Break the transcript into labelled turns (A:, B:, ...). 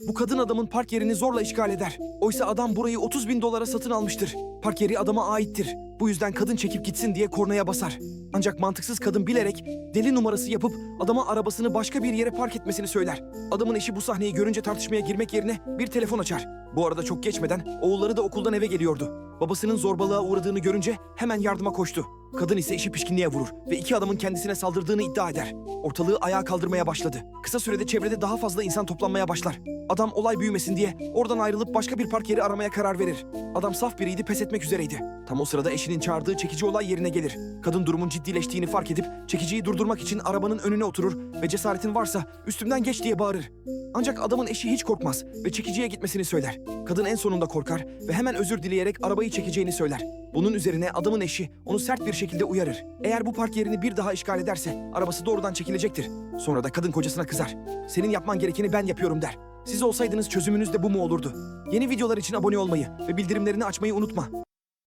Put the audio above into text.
A: Bu kadın adamın park yerini zorla işgal eder. Oysa adam burayı 30 bin dolara satın almıştır. Park yeri adama aittir. Bu yüzden kadın çekip gitsin diye kornaya basar. Ancak mantıksız kadın bilerek deli numarası yapıp adama arabasını başka bir yere park etmesini söyler. Adamın eşi bu sahneyi görünce tartışmaya girmek yerine bir telefon açar. Bu arada çok geçmeden oğulları da okuldan eve geliyordu. Babasının zorbalığa uğradığını görünce hemen yardıma koştu. Kadın ise işi pişkinliğe vurur ve iki adamın kendisine saldırdığını iddia eder. Ortalığı ayağa kaldırmaya başladı. Kısa sürede çevrede daha fazla insan toplanmaya başlar. Adam olay büyümesin diye oradan ayrılıp başka bir park yeri aramaya karar verir. Adam saf biriydi pes etmek üzereydi. Tam o sırada eşinin çağırdığı çekici olay yerine gelir. Kadın durumun ciddileştiğini fark edip çekiciyi durdurmak için arabanın önüne oturur ve cesaretin varsa üstümden geç diye bağırır. Ancak adamın eşi hiç korkmaz ve çekiciye gitmesini söyler. Kadın en sonunda korkar ve hemen özür dileyerek arabayı çekeceğini söyler. Bunun üzerine adamın eşi onu sert bir şekilde uyarır. Eğer bu park yerini bir daha işgal ederse arabası doğrudan çekilecektir. Sonra da kadın kocasına kızar. Senin yapman gerekeni ben yapıyorum der. Siz olsaydınız çözümünüz de bu mu olurdu? Yeni videolar için abone olmayı ve bildirimlerini açmayı unutma.